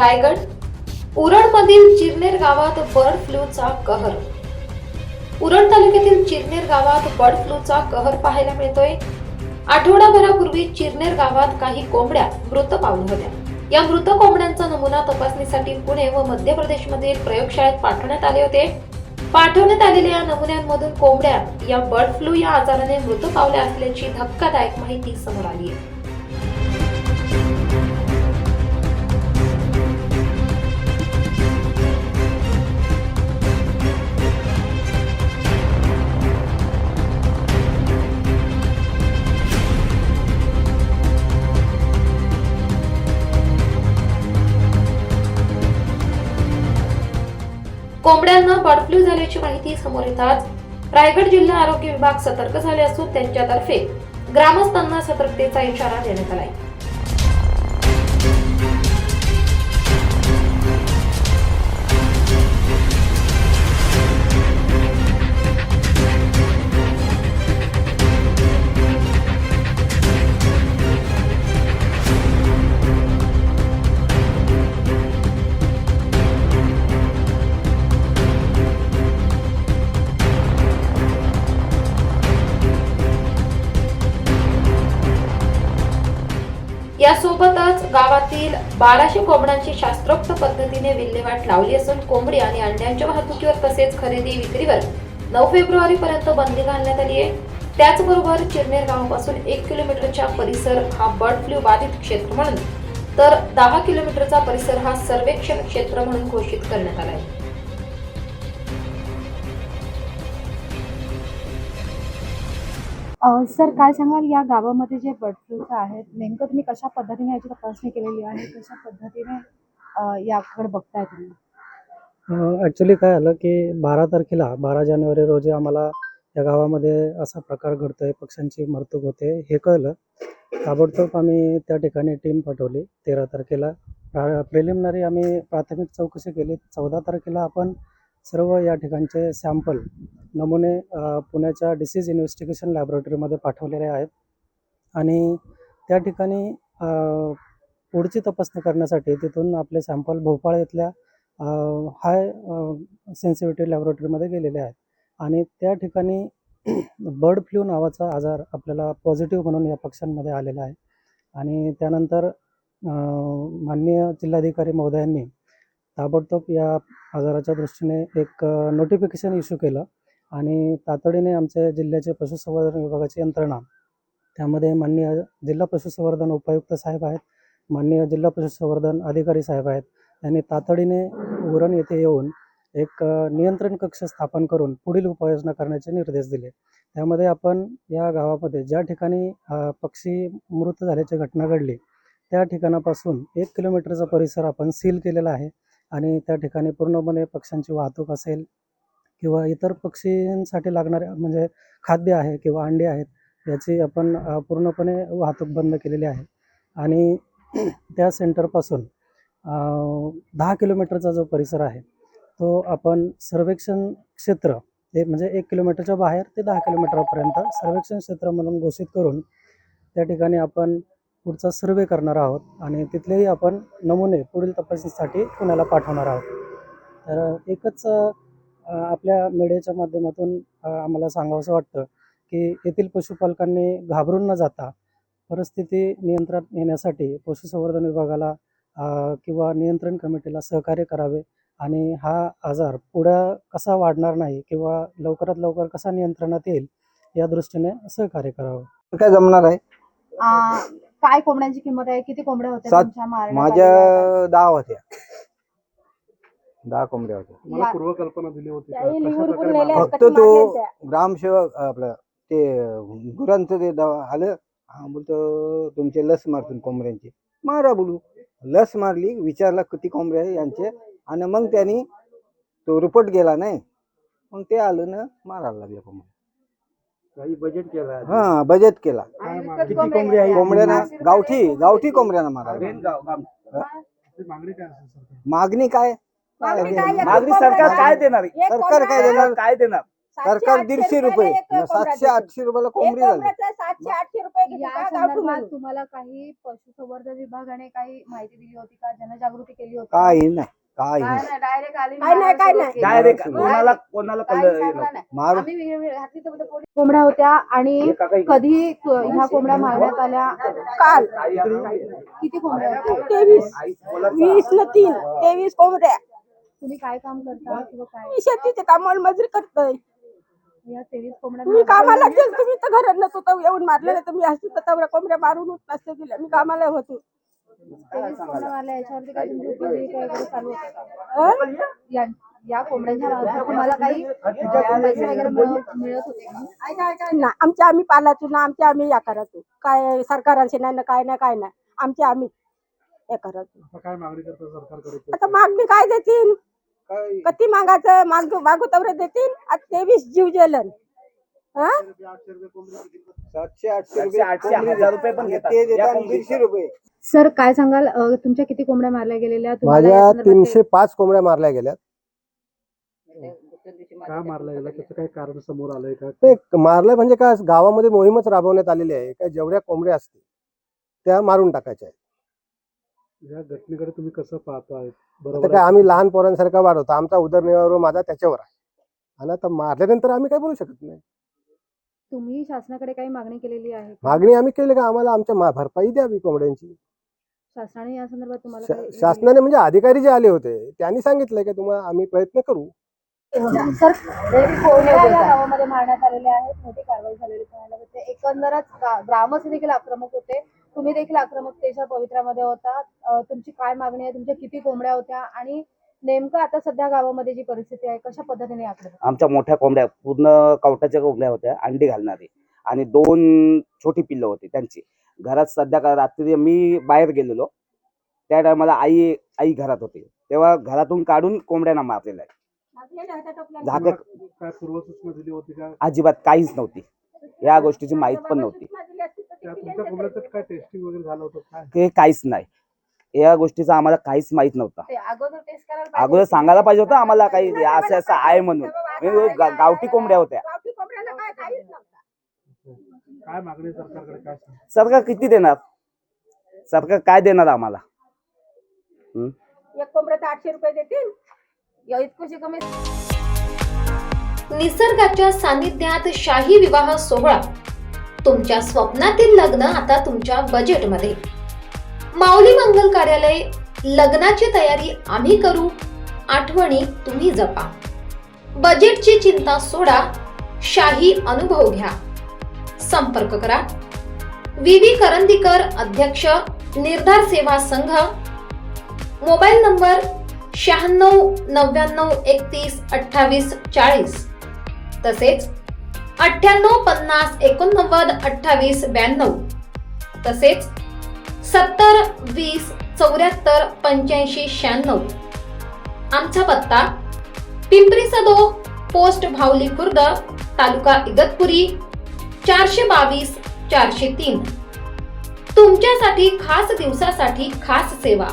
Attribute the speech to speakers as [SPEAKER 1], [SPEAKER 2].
[SPEAKER 1] रायगड उरणमधील चिरनेर गावात बर्ड फ्लूचा कहर. उरण तालुक्यातील चिरनेर गावात बर्ड फ्लूचा कहर पाहायला मिळतोय. आठवडाभरापूर्वी चिरनेर गावात काही कोंबड्या मृत पावल्या होत्या. या मृत कोंबड्यांचा नमुना तपासणीसाठी पुणे व मध्य प्रदेशमधील प्रयोगशाळेत पाठवण्यात आले होते. पाठवण्यात आलेल्या या नमुन्यांमधून कोंबड्या या बर्ड फ्लू या आजाराने मृत पावल्या असल्याची धक्कादायक माहिती समोर आली आहे. कोंबड्यांना बर्ड फ्लू झाल्याची माहिती समोर येताच रायगड जिल्हा आरोग्य विभाग सतर्क झाले असून त्यांच्यातर्फे ग्रामस्थांना सतर्कतेचा इशारा देण्यात आलाय. सोबतच गावातील बाराशे कोंबड्यांची शास्त्रोक्त पद्धतीने विल्हेवाट लावली असून कोंबडी आणि अंड्यांच्या वाहतुकीवर तसेच खरेदी विक्रीवर नऊ फेब्रुवारी पर्यंत बंदी घालण्यात आली आहे. त्याचबरोबर चिरनेर गावापासून एक किलोमीटरचा परिसर हा बर्ड फ्लू बाधित क्षेत्र म्हणून तर दहा किलोमीटरचा परिसर हा सर्वेक्षण क्षेत्र म्हणून घोषित करण्यात आला आहे.
[SPEAKER 2] सर काय सांगाल? या गावामध्ये जे बर्ड फ्लूचं आहे नेमकं तुम्ही कशा पद्धतीने याची तपासणी केलेली आहे? कशा पद्धतीने याकडे बघताय तुम्ही?
[SPEAKER 3] ॲक्च्युली काय झालं की बारा तारखेला बारा जानेवारी रोजी आम्हाला या गावामध्ये असा प्रकार घडतोय पक्ष्यांची मरतूक होते हे कळलं. ताबडतोब आम्ही त्या ठिकाणी टीम पाठवली तेरा तारखेला. प्रिलिमिनरी आम्ही प्राथमिक चौकशी केली चौदा तारखेला आपण सर्व या ठिकाणचे सॅम्पल नमुने पुण्याच्या डिसीज इन्व्हेस्टिगेशन लॅबोरेटरीमध्ये पाठवलेले आहेत. आणि त्या ठिकाणी पुढची तपासणी करण्यासाठी तिथून आपले सॅम्पल भोपाळ इथल्या हाय सेन्सिटिव्हिटी लॅबोरेटरीमध्ये गेलेले आहेत. आणि त्या ठिकाणी बर्ड फ्लू नावाचा आजार आपल्याला पॉझिटिव्ह म्हणून या पक्ष्यांमध्ये आलेला आहे. आणि त्यानंतर माननीय जिल्हाधिकारी महोदयांनी ताबडतोब या आजाराच्या दृष्टीने एक नोटिफिकेशन इश्यू केलं आणि तातडीने आमच्या जिल्ह्याचे पशुसंवर्धन विभागाची यंत्रणा त्यामध्ये माननीय जिल्हा पशुसंवर्धन उपायुक्त साहेब आहेत माननीय जिल्हा पशुसंवर्धन अधिकारी साहेब आहेत त्यांनी तातडीने उरण येथे येऊन एक नियंत्रण कक्ष स्थापन करून पुढील उपाययोजना करण्याचे निर्देश दिले. त्यामध्ये आपण या गावामध्ये ज्या ठिकाणी पक्षी मृत झाल्याची घटना घडली त्या ठिकाणापासून एक किलोमीटरचा परिसर आपण सील केलेला आहे. आणि त्या ठिकाणी पूर्णपणे पक्ष्यांची वाहतूक असेल किंवा इतर पक्षींसाठी लागणारे म्हणजे खाद्य आहे किंवा अंडे आहेत याची आपण पूर्णपणे वाहतूक बंद केलेली आहे. आणि त्या सेंटरपासून दहा किलोमीटरचा जो परिसर आहे तो आपण सर्वेक्षण क्षेत्र हे म्हणजे एक किलोमीटरच्या बाहेर ते दहा किलोमीटरपर्यंत सर्वेक्षण क्षेत्र म्हणून घोषित करून त्या ठिकाणी आपण पुढचा सर्वे करणार आहोत आणि तिथलेही आपण नमुने पुढील तपासणीसाठी पुण्याला पाठवणार आहोत. तर एकच आपल्या मीडियाच्या माध्यमातून आम्हाला सांगावंसं वाटतं की येथील पशुपालकांनी घाबरून न जाता परिस्थिती नियंत्रणात येण्यासाठी पशुसंवर्धन विभागाला किंवा नियंत्रण कमिटीला सहकार्य करावे आणि हा आजार पुढं कसा वाढणार नाही किंवा लवकरात लवकर कसा नियंत्रणात येईल या दृष्टीने सहकार्य करावं.
[SPEAKER 4] काय जमणार आहे?
[SPEAKER 2] काय कोंबड्यांची किंमत आहे किती कोंबड्या होत्या
[SPEAKER 4] सात-
[SPEAKER 2] तुमच्या?
[SPEAKER 4] माझ्या दहा होत्या दहा कोंबड्या होत्या
[SPEAKER 5] मला
[SPEAKER 2] या-
[SPEAKER 5] पूर्वकल्पना दिली होती का?
[SPEAKER 2] त्याही
[SPEAKER 5] कशा
[SPEAKER 2] लिहून
[SPEAKER 5] प्रकारे
[SPEAKER 2] उरलेल्या
[SPEAKER 5] मारावं?
[SPEAKER 2] आहेत.
[SPEAKER 4] फक्त तो? ग्रामसेवक आपलं ते गुरांचं ते दवा आलं हा बोलतो तुमचे लस मारतून कोंबड्यांची मारा बोलू लस मारली विचारला किती कोंबड्या आहे यांचे आणि मग त्यांनी तो रिपोर्ट गेला नाही मग ते आलं ना मारायला लागले कोंबड्या
[SPEAKER 5] बजेट केलं.
[SPEAKER 4] हा बजेट केला?
[SPEAKER 2] किती कोंबडी आहे?
[SPEAKER 4] कोंबड्यांना
[SPEAKER 2] पाचशे रुपये
[SPEAKER 4] गावठी. गावठी कोंबड्यांना
[SPEAKER 5] ती मागणी काय असेल सरकार
[SPEAKER 4] मागणी काय
[SPEAKER 2] मागणी काय? एक
[SPEAKER 6] मागणी
[SPEAKER 2] कोंबडा
[SPEAKER 6] सरकार काय. देणार
[SPEAKER 4] सरकार काय. देणार?
[SPEAKER 6] काय देणार
[SPEAKER 4] सरकार दीडशे रुपये सातशे. आठशे रुपयाला कोंबडी झाली
[SPEAKER 2] सातशे आठशे रुपये
[SPEAKER 6] रुपये घेतो
[SPEAKER 2] या
[SPEAKER 6] का गावठी
[SPEAKER 2] संदर्भात
[SPEAKER 6] म्हणून?
[SPEAKER 2] तुम्हाला काही पशुसंवर्धन विभागाने काही माहिती दिली होती का जनजागृती केली होती
[SPEAKER 4] काही नाही
[SPEAKER 2] काय
[SPEAKER 4] नाही
[SPEAKER 2] नाही डायरेक्ट आली
[SPEAKER 6] काय नाही, काय नाही.
[SPEAKER 2] केली.
[SPEAKER 7] डायरेक्ट
[SPEAKER 4] काय?
[SPEAKER 7] कोणाला कोणाला
[SPEAKER 2] काही
[SPEAKER 7] कळलं
[SPEAKER 2] सांगणार
[SPEAKER 7] नव्हतं.
[SPEAKER 2] नाही.
[SPEAKER 4] मार.
[SPEAKER 2] आम्ही वेगवेगळे- हाती तर पोलीस कोंबड्या होत्या आणि कधी क- ह्या कोंबड्या मारण्यात आल्या?
[SPEAKER 6] काल.
[SPEAKER 2] किती कोंबड्या होत्या?
[SPEAKER 6] तेवीस.
[SPEAKER 7] आई बोलत
[SPEAKER 6] वीस न तीन. तेवीस कोंबड्या.
[SPEAKER 2] तुम्ही काय काम करता? किंवा काय?
[SPEAKER 6] मी शेतीचे काम मजुरी करतोय.
[SPEAKER 2] या तेवीस कोंबड्या
[SPEAKER 6] मी कामाला गेलो तुम्ही तर घरात नसतो येऊन मारले नाही तर मी असतो तर तेवढ्या कोंबड्या मारून नसते दिल्या मी कामाला होतो.
[SPEAKER 2] तेवीस कोंबड्या मारल्या याच्यावरती काही तुमची उपजीविका वगैरे चालू होते का? या या कोंबड्यांच्या बाबतीत तुम्हाला काही अं, पैसे वगैरे मिळत मिळत होते का?
[SPEAKER 6] ना आमच्या आम्ही पालाचो ना आमच्या आम्ही या करायचो. काय सरकारांशी नाही ना काय नाही काय नाही. आमचे आम्ही हे करायचो.
[SPEAKER 5] आता काय मागणी करता सरकारकडे
[SPEAKER 6] आता मागणी काय देतील?
[SPEAKER 4] काय?
[SPEAKER 6] किती मागायचं? मागू मागू तेवढे देतील? आता तेवीस जीव जलन. हा
[SPEAKER 4] सातशे आठशे
[SPEAKER 7] सातशे,
[SPEAKER 4] रुपये
[SPEAKER 7] आठशे,
[SPEAKER 4] कोंबडी
[SPEAKER 7] हजार रुपये पण
[SPEAKER 4] देतात.
[SPEAKER 7] घेतात.
[SPEAKER 4] ते
[SPEAKER 7] या
[SPEAKER 4] देतात
[SPEAKER 7] कोंबडीचं.
[SPEAKER 4] दीडशे रुपये.
[SPEAKER 2] सर काय सांगाल? अं, तुमच्या किती कोंबड्या मारल्या गेलेल्या? तुम्हाला या
[SPEAKER 8] माझ्या
[SPEAKER 2] संदर्भात
[SPEAKER 8] तीनशे पाच कोंबड्या मारल्या गेल्या
[SPEAKER 5] का मारला गेला त्याचं काही कारण समोर आलंय का?
[SPEAKER 8] ते मारलं म्हणजे काय गावामध्ये मोहीमच राबवण्यात आलेली आहे. काय जेवढ्या कोंबड्या असतील त्या मारून टाकायच्या आहेत.
[SPEAKER 5] या घटनेकडे तुम्ही कसं पाहताय?
[SPEAKER 8] आता
[SPEAKER 5] बरोबर
[SPEAKER 8] काय
[SPEAKER 5] आहे.
[SPEAKER 8] आम्ही लहान पोरांसारखा वाढवतो. आमचा उदरनिर्वाह माझा त्याच्यावर आहे. आणि आता मारल्यानंतर आम्ही काय बोलू शकत नाही?
[SPEAKER 2] तुम्ही शासनाकडे काही मागणी केलेली आहे का?
[SPEAKER 8] मागणी आम्ही केली का? आम्हाला आमच्या मा- भरपाई द्यावी कोंबड्यांची.
[SPEAKER 2] शासनाने या संदर्भात तुम्हाला
[SPEAKER 8] शा-
[SPEAKER 2] काही-
[SPEAKER 8] शासनाने म्हणजे अधिकारी जे आले होते त्यांनी सांगितलंय की तुम्हाला आम्ही प्रयत्न करू.
[SPEAKER 2] सर या गावामध्ये मारण्यात आलेल्या आहेत मोठी कारवाई झालेली पाहायला मिळते. एकंदरच गा- ग्रामस्थ देखील आक्रमक होते. तुम्ही देखील आक्रमकतेच्या पवित्र्यामध्ये होता. अं, तुमची काय मागणी आहे? तुमच्या किती कोंबड्या होत्या? आणि नेमकं आता सध्या गावामध्ये जी परिस्थिती आहे कशा पद्धतीने आकडे
[SPEAKER 7] आमच्या मोठ्या कोंबड्या पूर्ण कवटाच्या कोंबड्या होत्या अंडी घालणारी. आणि दोन छोटी पिल्लं होती त्यांची. घरात सध्या का रात्री मी बाहेर गेलेलो. त्या टायमाला आई आई घरात होती. तेव्हा घरातून काढून कोंबड्यांना मारलेलं आहे.
[SPEAKER 5] तुम्हाला
[SPEAKER 7] झाकं
[SPEAKER 5] काय पूर्वसूचना दिली होती का?
[SPEAKER 7] अजिबात काहीच नव्हती. या गोष्टीची माहीत पण नव्हती.
[SPEAKER 5] त्या तुमच्या कोंबड्याचं काय टेस्टिंग वगैरे झालं होतं? काय?
[SPEAKER 7] ते काहीच नाही. या गोष्टीचा आम्हाला काहीच माहीत नव्हतं.
[SPEAKER 2] अगोदर टेस्ट करायला
[SPEAKER 7] अगोदर सांगायला पाहिजे होतं आम्हाला काही असं असं आहे म्हणून. म्हणजे गावठी कोंबड्या होत्या.
[SPEAKER 6] गावठी कोंबड्याला काय काहीच नव्हतं.
[SPEAKER 5] काय मागणी सरकारकडे काय
[SPEAKER 7] सरकार किती देणार? सरकार काय देणार आम्हाला?
[SPEAKER 6] एक कोंबड्याचं आठशे रुपये देतील.
[SPEAKER 2] या इतकंशी कमी.
[SPEAKER 1] निसर्गाच्या सानिध्यात शाही विवाह सोहळा. तुमच्या स्वप्नातील लग्न आता तुमच्या बजेटमध्ये माऊली मंगल कार्यालय लग्नाची तयारी आम्ही करू. आठवणी तुम्ही जपा. बजेटची चिंता सोडा. शाही अनुभव घ्या. संपर्क करा. विवी करंदीकर अध्यक्ष निर्धार सेवा संघ. मोबाईल नंबर शहाण्णव नव्याण्णव एकतीस अठ्ठावीस चाळीस. तसेच अठ्ठ्याण्णव पन्नास एकोणनव्वद अठ्ठावीस ब्याण्णव. तसेच सत्तर वीस चौऱ्याहत्तर पंच्याऐंशी शहाण्णव. आमचा पत्ता पिंपरी सदो पोस्ट भावली खुर्द तालुका इगतपुरी चारशे बावीस चारशे तीन. तुमच्यासाठी खास दिवसासाठी खास सेवा.